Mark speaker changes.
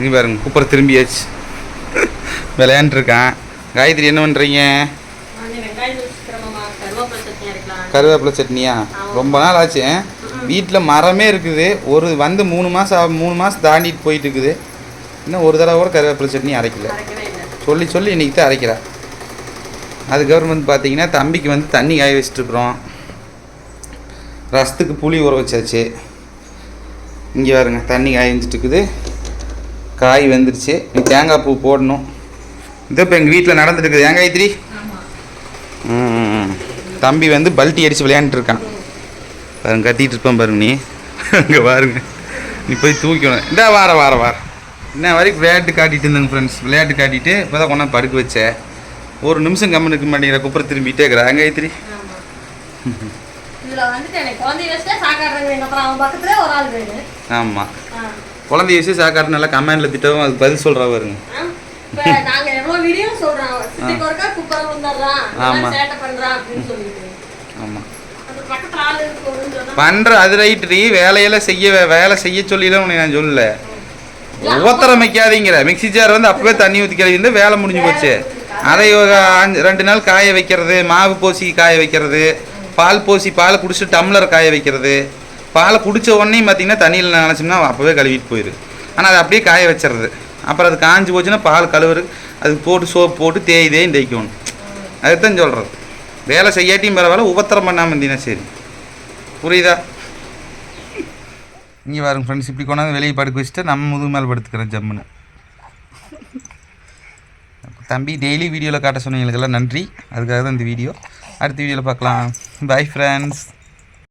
Speaker 1: நீ பாருங்க குப்பரை திரும்பியாச்சு. விளையாண்டுருக்கான். காயத்ரி என்ன பண்ணுறீங்க
Speaker 2: கருவேப்பிலை
Speaker 1: சட்னியா? ரொம்ப நாள் ஆச்சு. வீட்டில் மரமே இருக்குது. ஒரு வந்து மூணு மாதம் மூணு மாதம் தாண்டிட்டு போயிட்டு இருக்குது இன்னும் ஒரு தடவை கூட கருவேப்பிலை சட்னி அரைக்கல. சொல்லி சொல்லி இன்றைக்கி தான் அரைக்கிறா. அதுக்கப்புறம் வந்து பார்த்தீங்கன்னா தம்பிக்கு வந்து தண்ணி காய வச்சிட்ருக்குறோம் ரசத்துக்கு புளி ஊற வச்சாச்சு. இங்கே பாருங்க தண்ணி காய வச்சுட்டு இருக்குது காய் வெந்துருச்சு. தேங்காய் பூ போடணும். இதோ இப்போ எங்கள் வீட்டில் நடந்துட்டு இருக்குது ஏன் காயத்ரி? தம்பி வந்து பல்ட்டி அடித்து விளையாண்டுட்டு இருக்கான் பாருங்க கத்திட்டு இருப்பான் பாருங்க நீ. அங்கே பாருங்க. நீ போய் தூக்கணும் இந்த வார வார வார. இன்ன வரைக்கும் விளையாட்டு காட்டிட்டு இருந்தேங்க ஃப்ரெண்ட்ஸ் விளையாட்டு காட்டிட்டு இப்போ தான் கொண்டாந்து படுக்க வச்சேன். ஒரு நிமிஷம் கம்மனுக்கு மாட்டேங்கிற குப்பரை திரும்பிட்டே இருக்கிறா அங்கே ஐத்திரி ஆமாம். குழந்தைய வச்சு சாக்காட்டு நல்லா கமெண்டில் திட்டவும் அதுக்கு பதில் சொல்கிறா பாருங்க.
Speaker 2: நாங்க எவ்வளவு வீடியோ சொல்றோம். சிட்டிக்கு ஒருக்கா குப்பரை
Speaker 1: ஆமா.
Speaker 2: சேட்டை பண்றான் சொல்லிட்டு.
Speaker 1: பண்ணுற அது ரைட்ரி வேலையெல்லாம் செய்ய வே- வேலை செய்ய சொல்லிலாம் உனக்கு நான் சொல்லல. ஒவ்வொருத்தரம் வைக்காதீங்கிற மிக்ஸி ஜார் வந்து அப்பவே தண்ணி ஊற்றி கழுவிட்டு வேலை முடிஞ்சு போச்சு. அதை ரெண்டு நாள் காய வைக்கிறது மாவு போசி காய வைக்கிறது பால் போசி பால் குடிச்சிட்டு டம்ளர் காய வைக்கிறது. பாலை குடித்த உடனே பார்த்தீங்கன்னா தண்ணியில் நினச்சோம்னா அப்போவே கழுவிட்டு போயிரு. ஆனால் அதை அப்படியே காய வச்சிடுறது. அப்புறம் அது காஞ்சி போச்சுன்னா பால் கழுவுறது அதுக்கு போட்டு சோப்பு போட்டு தேய் தேயும் தேய்க்கணும். அதுதான் சொல்கிறது வேலை செய்யாட்டியும் பரவாயில்ல உபத்திரம் பண்ணாமல் இருந்தீங்கன்னா சரி. புரியுதா? இங்கே பாருங்க ஃப்ரெண்ட்ஸ் இப்படி கொண்டாந்து வெளியே படுக்க வச்சுட்டு நம்ம முதுகு மேலே படுத்துக்கிறேன் ஜம்முன்னு. தம்பி டெய்லி வீடியோவில் காட்ட சொன்னீங்களுக்கெல்லாம் நன்றி. அதுக்காக தான் இந்த வீடியோ அடுத்த வீடியோவில் பார்க்கலாம். Bye friends